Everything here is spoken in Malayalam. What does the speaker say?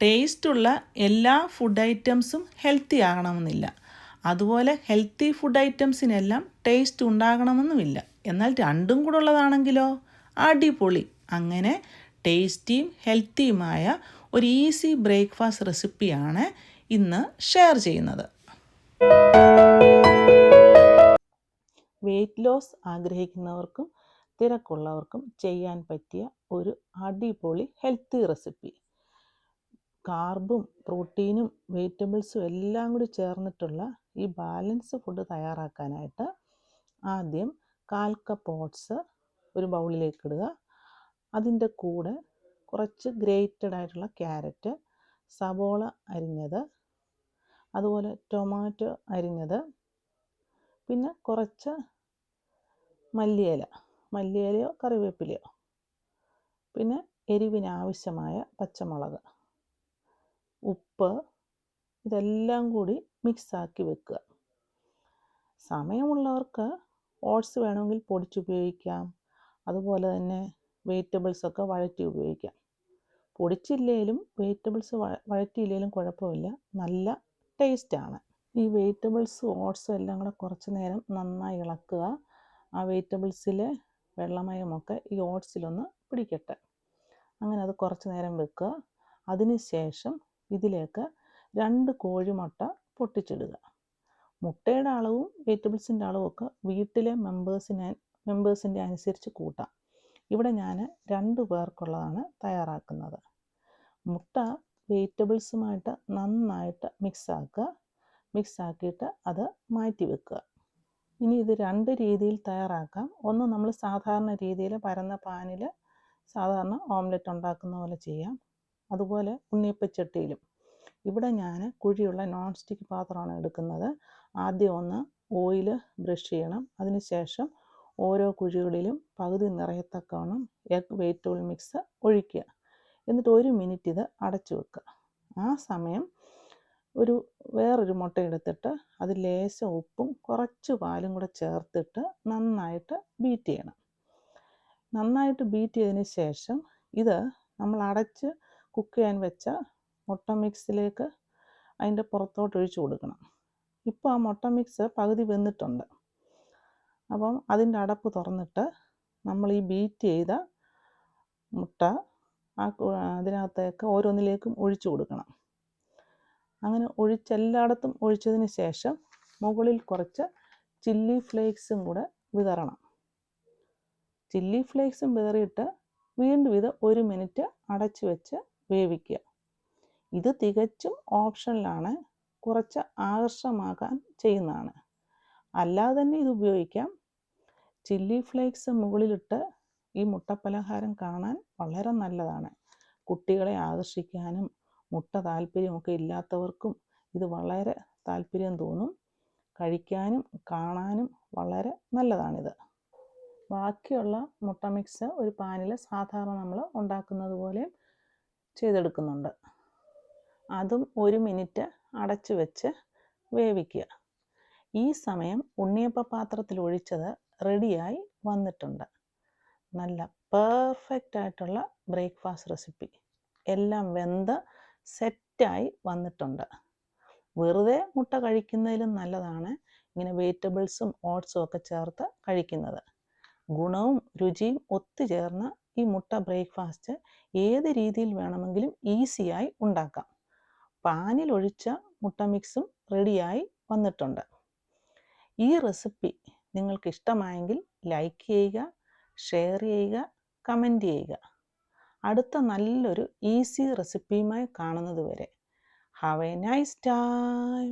ടേസ്റ്റുള്ള എല്ലാ ഫുഡ് ഐറ്റംസും ഹെൽത്തി ആകണമെന്നില്ല. അതുപോലെ ഹെൽത്തി ഫുഡ് ഐറ്റംസിനെല്ലാം ടേസ്റ്റ് ഉണ്ടാകണമെന്നുമില്ല. എന്നാൽ രണ്ടും കൂടെ ഉള്ളതാണെങ്കിലോ? അടിപൊളി. അങ്ങനെ ടേസ്റ്റിയും ഹെൽത്തിയുമായ ഒരു ഈസി ബ്രേക്ക്ഫാസ്റ്റ് റെസിപ്പിയാണ് ഇന്ന് ഷെയർ ചെയ്യുന്നത്. വെയിറ്റ് ലോസ് ആഗ്രഹിക്കുന്നവർക്കും തിരക്കുള്ളവർക്കും ചെയ്യാൻ പറ്റിയ ഒരു അടിപൊളി ഹെൽത്തി റെസിപ്പി കാർബും പ്രോട്ടീനും വെജിറ്റബിൾസും എല്ലാം കൂടി ചേർന്നിട്ടുള്ള ഈ ബാലൻസ് ഫുഡ് തയ്യാറാക്കാനായിട്ട് ആദ്യം കാൽ കപ്പ് ഓട്സ് ഒരു ബൗളിലേക്ക് ഇടുക. അതിന്റെ കൂടെ കുറച്ച് ഗ്രേറ്റഡ് ആയിട്ടുള്ള ക്യാരറ്റ് സവോള അരിഞ്ഞത് അതുപോലെ ടൊമാറ്റോ അരിഞ്ഞത് പിന്നെ കുറച്ച് മല്ലിയില മല്ലിയിലയോ കറിവേപ്പിലയോ പിന്നെ എരിവിന് ആവശ്യമായ പച്ചമുളക്. ഉപ്പ് ഇതെല്ലാം കൂടി മിക്സാക്കി വെക്കുക. സമയമുള്ളവർക്ക് ഓട്സ് വേണമെങ്കിൽ പൊടിച്ച് ഉപയോഗിക്കാം. അതുപോലെ തന്നെ വെജിറ്റബിൾസൊക്കെ വഴറ്റി ഉപയോഗിക്കാം. പൊടിച്ചില്ലേലും വെജിറ്റബിൾസ് വഴറ്റിയില്ലേലും കുഴപ്പമില്ല. നല്ല ടേസ്റ്റാണ് ഈ വെജിറ്റബിൾസ് ഓട്സും എല്ലാം കൂടെ കുറച്ച് നേരം നന്നായി ഇളക്കുക. ആ വെജിറ്റബിൾസിലെ വെള്ളമയമൊക്കെ ഈ ഓട്സിലൊന്ന് പിടിക്കട്ടെ. അങ്ങനെ അത് കുറച്ച് നേരം വെക്കുക. അതിന് ശേഷം ഇതിലേക്ക് രണ്ട് കോഴിമുട്ട പൊട്ടിച്ചിടുക. മുട്ടയുടെ അളവും വെജിറ്റബിൾസിന്റെ അളവും ഒക്കെ വീട്ടിലെ മെമ്പേഴ്സിനെ മെമ്പേഴ്സിന്റെ അനുസരിച്ച് കൂട്ടാം. ഇവിടെ ഞാൻ രണ്ട് പേർക്കുള്ളതാണ് തയ്യാറാക്കുന്നത്. മുട്ട വെജിറ്റബിൾസുമായിട്ട് നന്നായിട്ട് മിക്സാക്കുക. മിക്സാക്കിയിട്ട് അത് മാറ്റി വെക്കുക. ഇനി ഇത് രണ്ട് രീതിയിൽ തയ്യാറാക്കാം. ഒന്ന് നമ്മൾ സാധാരണ രീതിയിൽ പരന്ന പാനിൽ സാധാരണ ഓംലെറ്റ് ഉണ്ടാക്കുന്ന പോലെ ചെയ്യാം. അതുപോലെ ഉണ്ണിയപ്പച്ചട്ടിയിലും. ഇവിടെ ഞാൻ കുഴിയുള്ള നോൺ സ്റ്റിക്ക് പാത്രമാണ് എടുക്കുന്നത്. ആദ്യം ഒന്ന് ഓയിൽ ബ്രഷ് ചെയ്യണം. അതിനുശേഷം ഓരോ കുഴികളിലും പകുതി നിറയത്തക്കവണ്ണം എഗ് വെജിറ്റബിൾ മിക്സ് ഒഴിക്കുക. എന്നിട്ട് ഒരു മിനിറ്റ് ഇത് അടച്ചു വെക്കുക. ആ സമയം ഒരു വേറൊരു മുട്ട എടുത്തിട്ട് അത് ലേശം ഉപ്പും കുറച്ച് പാലും കൂടെ ചേർത്തിട്ട് നന്നായിട്ട് ബീറ്റ് ചെയ്യണം. നന്നായിട്ട് ബീറ്റ് ചെയ്തതിന് ശേഷം ഇത് നമ്മൾ അടച്ച് കുക്ക് ചെയ്യാൻ വെച്ച മുട്ട മിക്സിലേക്ക് അതിന്റെ പുറത്തോട്ട് ഒഴിച്ചു കൊടുക്കണം. ഇപ്പോൾ ആ മുട്ട മിക്സ് പകുതി വെന്നിട്ടുണ്ട് അപ്പം അതിന്റെ അടപ്പ് തുറന്നിട്ട് നമ്മൾ ഈ ബീറ്റ് ചെയ്ത മുട്ട ആ അതിനകത്തേക്ക് ഓരോന്നിലേക്കും ഒഴിച്ചു കൊടുക്കണം. അങ്ങനെ ഒഴിച്ചെല്ലായിടത്തും ഒഴിച്ചതിന് ശേഷം മുകളിൽ കുറച്ച് ചില്ലി ഫ്ലേക്സും കൂടെ വിതറണം. ചില്ലി ഫ്ലേക്സും വിതറിയിട്ട് വീണ്ടും ഇത് ഒരു മിനിറ്റ് അടച്ചു വെച്ച് വേവിക്കുക ഇത് തികച്ചും ഓപ്ഷനിലാണ്. കുറച്ച് ആകർഷമാകാൻ ചെയ്യുന്നതാണ്. അല്ലാതെ തന്നെ ഇത് ഉപയോഗിക്കാം. ചില്ലി ഫ്ലേക്സ് മുകളിലിട്ട് ഈ മുട്ടപ്പലഹാരം കാണാൻ വളരെ നല്ലതാണ്. കുട്ടികളെ ആകർഷിക്കാനും മുട്ട താല്പര്യമൊക്കെ ഇല്ലാത്തവർക്കും ഇത് വളരെ താല്പര്യം തോന്നും. കഴിക്കാനും കാണാനും വളരെ നല്ലതാണിത്. ബാക്കിയുള്ള മുട്ട മിക്സ് ഒരു പാനിൽ സാധാരണ നമ്മൾ ഉണ്ടാക്കുന്നത് പോലെ ചെയ്തെടുക്കുന്നുണ്ട്. അതും ഒരു മിനിറ്റ് അടച്ചു വെച്ച് വേവിക്കുക. ഈ സമയം ഉണ്ണിയപ്പ പാത്രത്തിൽ ഒഴിച്ചത് റെഡിയായി വന്നിട്ടുണ്ട്. നല്ല പെർഫെക്റ്റ് ആയിട്ടുള്ള ബ്രേക്ക്ഫാസ്റ്റ് റെസിപ്പി എല്ലാം വെന്ത് സെറ്റായി വന്നിട്ടുണ്ട്. വെറുതെ മുട്ട കഴിക്കുന്നതിലും നല്ലതാണ് ഇങ്ങനെ വെജിറ്റബിൾസും ഓട്സും ഒക്കെ ചേർത്ത് കഴിക്കുന്നത്. ഗുണവും രുചിയും ഒത്തുചേർന്ന ഈ മുട്ട ബ്രേക്ക്ഫാസ്റ്റ് ഏത് രീതിയിൽ വേണമെങ്കിലും ഈസിയായി ഉണ്ടാക്കാം. പാനിൽ ഒഴിച്ച മുട്ട മിക്സും റെഡിയായി വന്നിട്ടുണ്ട്. ഈ റെസിപ്പി നിങ്ങൾക്ക് ഇഷ്ടമായെങ്കിൽ ലൈക്ക് ചെയ്യുക ഷെയർ ചെയ്യുക കമന്റ് ചെയ്യുക. അടുത്ത നല്ലൊരു ഈസി റെസിപ്പിയുമായി കാണുന്നത് വരെ. Have a nice time!